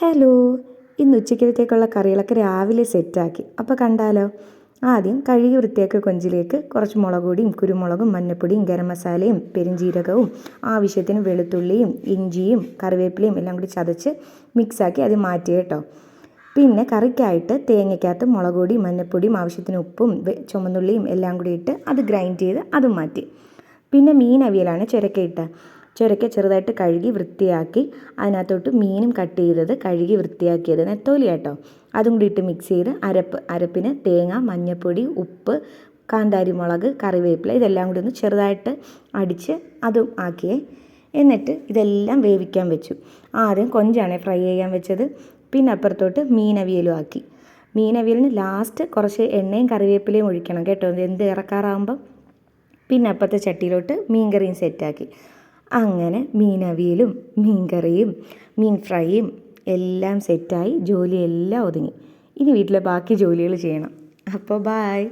Hello ഇന്ന് ഉച്ചക്കലത്തേക്കുള്ള കറികളൊക്കെ രാവിലെ സെറ്റാക്കി. അപ്പോൾ കണ്ടാലോ? ആദ്യം കഴുകി വൃത്തിയാക്കിയ കൊഞ്ചിലേക്ക് കുറച്ച് മുളക് പൊടിയും കുരുമുളകും മഞ്ഞപ്പൊടിയും ഗരം മസാലയും പെരുംജീരകവും ആവശ്യത്തിന് വെളുത്തുള്ളിയും ഇഞ്ചിയും കറിവേപ്പിലയും എല്ലാം കൂടി ചതച്ച് മിക്സാക്കി അത് മാറ്റി കേട്ടോ. പിന്നെ കറിക്കായിട്ട് തേങ്ങയ്ക്കകത്ത് മുളക് പൊടി മഞ്ഞൾപ്പൊടിയും ആവശ്യത്തിന് ഉപ്പും ചുമന്നുള്ളിയും എല്ലാം കൂടി ഇട്ട് അത് ഗ്രൈൻഡ് ചെയ്ത് അതും മാറ്റി. പിന്നെ മീൻ അവിയലാണ് ചുരക്കയിട്ട. ചുരക്ക ചെറുതായിട്ട് കഴുകി വൃത്തിയാക്കി അതിനകത്തോട്ട് മീനും കട്ട് ചെയ്തത് കഴുകി വൃത്തിയാക്കിയത് നെത്തോലി കേട്ടോ അതും കൂടി ഇട്ട് മിക്സ് ചെയ്ത് അരപ്പ് അരപ്പിന് തേങ്ങ മഞ്ഞൾപ്പൊടി ഉപ്പ് കാന്താരി മുളക് കറിവേപ്പില ഇതെല്ലാം കൂടി ഒന്ന് ചെറുതായിട്ട് അടിച്ച് അതും ആക്കിയേ. എന്നിട്ട് ഇതെല്ലാം വേവിക്കാൻ വെച്ചു. ആദ്യം കൊഞ്ചാണ് ഫ്രൈ ചെയ്യാൻ വെച്ചത്. പിന്നെ അപ്പുറത്തോട്ട് മീനവിയലും ആക്കി. മീനവിയലിന് ലാസ്റ്റ് കുറച്ച് എണ്ണയും കറിവേപ്പിലയും ഒഴിക്കണം കേട്ടോ. എന്ത് ഇറക്കാറാകുമ്പം പിന്നെ അപ്പുറത്തെ ചട്ടിയിലോട്ട് മീൻ കറിയും സെറ്റാക്കി അങ്ങനെ മീനവിയലും മീൻകറിയും മീൻ ഫ്രൈയും എല്ലാം സെറ്റായി ജോലിയെല്ലാം ഒതുങ്ങി. ഇനി വീട്ടിലെ ബാക്കി ജോലികൾ ചെയ്യണം. അപ്പോൾ ബായ്.